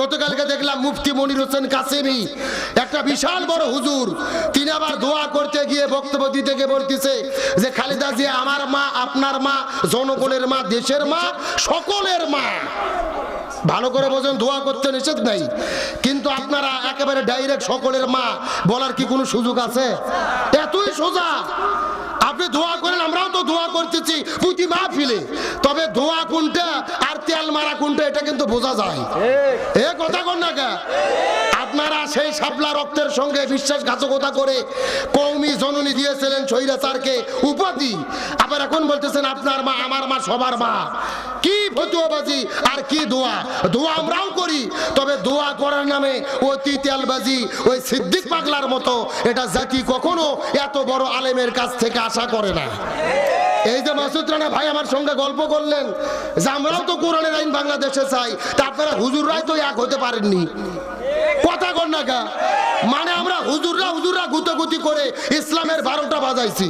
গতকালকে দেখলাম মুফতি মনির হোসেন কাসেমি, একটা বিশাল বড় হুজুর। তিনি আবার দোয়া করতে গিয়ে বক্তব্য দিতে গিয়ে বলতেছে যে, খালেদা জিয়া আমার মা, আপনার মা, জনগণের মা, দেশের মা, সকলের মা। ভালো করে বোঝেন, দোয়া করতে নিষেধ নাই। কিন্তু আপনারা একেবারে ডাইরেক্ট সকলের মা, বলার কি কোনো সুযোগ আছে? এতই সোজা। আপনি দোয়া করেন, আমরাও তো দোয়া করতেছি প্রতি মাহফিলে তবে দোয়া কোনটা আর তেল মারা কোনটা, এটা কিন্তু বোঝা যায়। এ কথা কন না কে? আপনারা সেই শাপলা রক্তের সঙ্গে বিশ্বাসঘাতকতা করে কৌমি জননী দিয়েছিলেন স্বৈরাচারকে উপাধি। আবার এখন বলতেছেন, আপনার মা, আমার মা সবার মা। ফতুয়াবাজি আর কি দোয়া? দোয়া আমরাও করি, তবে দোয়া করার নামে অতি তেলবাজি, ওই সিদ্দিক পাগলার মতো। এটা জাতি কখনো এত বড় আলেমের কাছ থেকে আশা করে না। এই যে মাসুদ রানা ভাই আমার সঙ্গে গল্প করলেন, যে আমরাও তো কোরআনের আইন বাংলাদেশে চাই, তা আপনারা হুজুররাই তো এক হতে পারেননি। কথা কর না কা মানে আমরা হুজুররা হুজুররা গুতগুতি করে ইসলামের বারোটা বাজাইছি।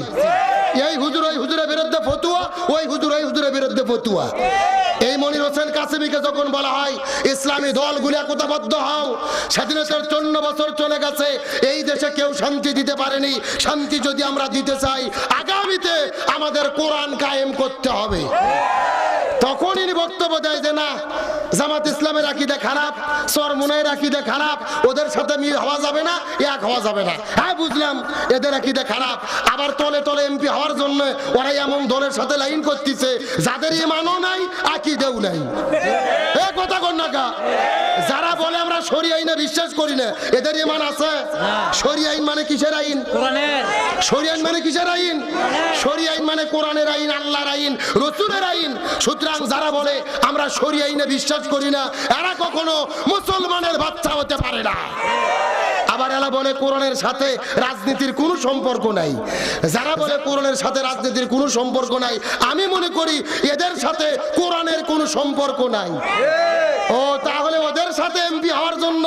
এই হুজুর, ওই হুজুরের বিরুদ্ধে ফতুয়া, ওই হুজুর, ওই হুজুরের বিরুদ্ধে ফতুয়া। এই মনির হোসেন কাসিমিকে যখন বলা হয়, ইসলামী দলগুলি একতাবদ্ধ হও স্বাধীনতার চন্ন বছর চলে গেছে। এই দেশে কেউ শান্তি দিতে পারেনি। শান্তি যদি আমরা দিতে চাই, আগামীতে আমাদের কোরআন কায়েম করতে হবে। তখন ইনি বক্তব্য দেয় যে না জামাত ইসলামের আকিদে খারাপ সর সরমুনের আকিদে খারাপ ওদের সাথে মিল হওয়া যাবে না এক হওয়া যাবে না। হ্যাঁ বুঝলাম এদের আকিদে খারাপ আবার তলে তলে এমপি হওয়ার জন্য ওরাই এমন দলের সাথে লাইন করতেছে যাদের ইমানও নাই আকিদেও নাই। এ কথা কর না কা? যারা বলে আমরা সরি আইনে বিশ্বাস করি না এদের ইমান আছে? সরি আইন মানে কিসের আইন? কোরআনের। আইন মানে কিসের আইন? আইন মানে কোরআনের আইন, আল্লাহর আইন, রসুলের আইন। সুতরাং যারা বলে, আমরা আইনে বিশ্বাস করি না, এরা কখনো মুসলমানের বাচ্চা হতে পারে না। আবার এরা বলে, কোরআনের সাথে রাজনীতির কোনো সম্পর্ক নাই। যারা বলে, কোরআনের সাথে রাজনীতির কোনো সম্পর্ক নাই, আমি মনে করি, এদের সাথে কোরআনের কোনো সম্পর্ক নাই। ও, তাহলে ওদের সাথে এমপি হওয়ার জন্য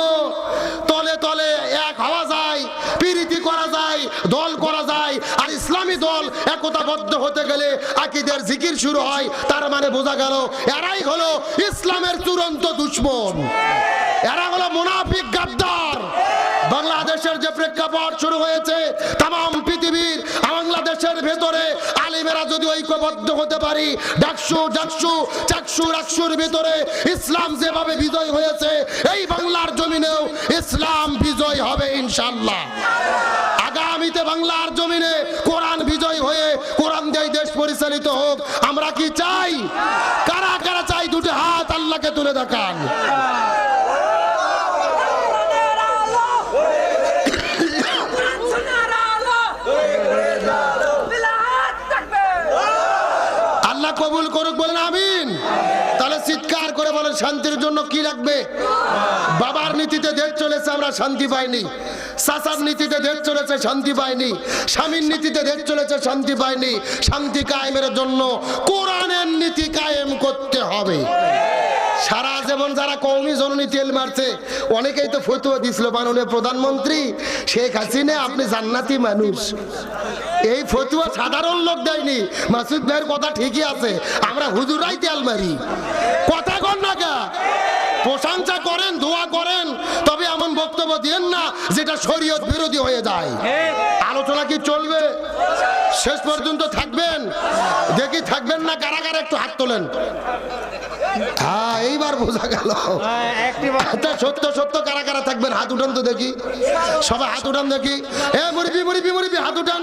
দল একতাবদ্ধ হতে গেলে আকিদের জিকির শুরু হয়, তার মানে বোঝা গেল এরাই হলো ইসলামের চূড়ান্ত দুশ্মন। এরা হলো মুনাফিক গাদ্দার। বাংলাদেশের যে প্রেক্ষাপট শুরু হয়েছে, তাম পৃথিবীর বাংলাদেশের ভেতরে আলিমেরা যদি ঐক্যবদ্ধ হতে পারি, ডাকসু ডাকসু, চাকসু, রাকসুর ভিতরে ইসলাম যেভাবে বিজয় হয়েছে, এই বাংলার জমিনেও ইসলাম বিজয় হবে ইনশাল্লাহ আগামীতে বাংলার জমিনে কোরআন বিজয় হয়ে কোরআন দিয়ে দেশ পরিচালিত হোক, আমরা কি চাই? কারা কারা চাই দুটো হাত আল্লাহকে তুলে দেখান আল্লাহ কবুল করুক বলেন আমিন তাহলে চিৎকার করে বলেন, শান্তির জন্য কি লাগবে? বাবার নীতিতে দেশ চলেছে, আমরা শান্তি পাইনি। চাচার নীতিতে দেশ চলেছে, শান্তি পাইনি। স্বামীর নীতিতে দেশ চলেছে, শান্তি পাইনি। শান্তি কায়েমের জন্য কোরআনের নীতি কায়েম করতে হবে। সারা জীবন যারা কৌমি জননী তেল মারছে অনেকেই তো ফতুয়া দিছিল মাননীয় প্রধানমন্ত্রী শেখ হাসিনা আপনি জান্নাতি মানুষ। এই ফতুয়া সাধারণ লোক দেয়নি। মাসুদ ভাইয়ের কথা ঠিকই আছে আমরা হুজুরাই তেল মারি। কথা কর না কা প্রশংসা করেন দোয়া করেন তবে এমন বক্তব্য দিয়েন না যেটা শরীয়ত বিরোধী হয়ে যায়। আলোচনা কি চলবে? শেষ পর্যন্ত থাকবেন? দেখি থাকবেন না, কারাগারে একটু হাত তোলেন। হ্যাঁ এইবার বোঝা গেল। সত্য সত্য কারা কারা থাকবেন, হাত উঠান তো দেখি। সবাই হাত উঠান দেখি। এ মুরবি মুরবি মুরবি হাত উঠান।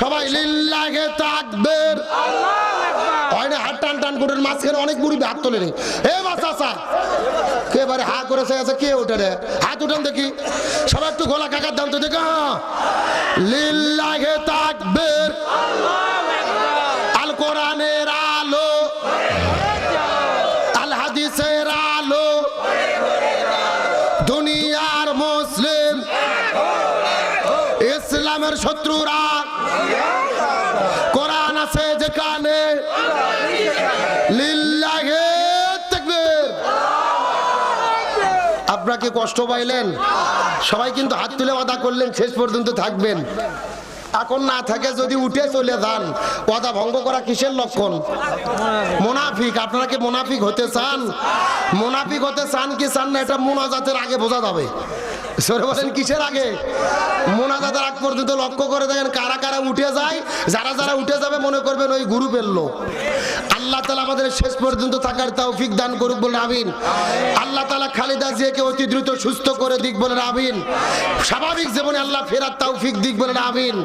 সবাই লিল্লাহে তাকবীর। হয় না, হাত টান টান করে মাঝখানে অনেক মুরবি হাত তোলে রে এ আসা কে এবারে হা করেছে, আছে, কে ওঠে রে? হাত উঠান দেখি। সবাই একটু গোলা কাকার দাম তো দেখি হ্যাঁ। লিল্লাহে তাকবীর। দুনিয়ার মুসলিম। ইসলামের শত্রুরা। কোরআন আছে যেখানে আপনাকে কষ্ট পাইলেন? সবাই কিন্তু হাত তুলে আদা করলেন, শেষ পর্যন্ত থাকবেন। এখন না থাকে যদি উঠে চলে যান, ওয়াদা ভঙ্গ করা কিসের লক্ষণ? মোনাফিক, আপনারা কি মোনাফিক হতে চান? মোনাফিক হতে চান কি চান না, এটা মোনাজাতের আগে বোঝা যাবে। সরে বলেন, কিসের আগে? মোনাজাতের আগ পর্যন্ত লক্ষ্য করে দেখেন কারা কারা উঠে যায়, যারা যারা উঠে যাবে মনে করবেন ওই গ্রুপের লোক। আল্লাহ তালা আমাদের শেষ পর্যন্ত থাকার তৌফিক দান করুক বলে আমিন। আল্লাহ তালা খালেদা জিয়াকে অতি দ্রুত সুস্থ করে দিক বলে আমিন। স্বাভাবিক জীবনে আল্লাহ ফেরার তৌফিক দিক বলে আমিন।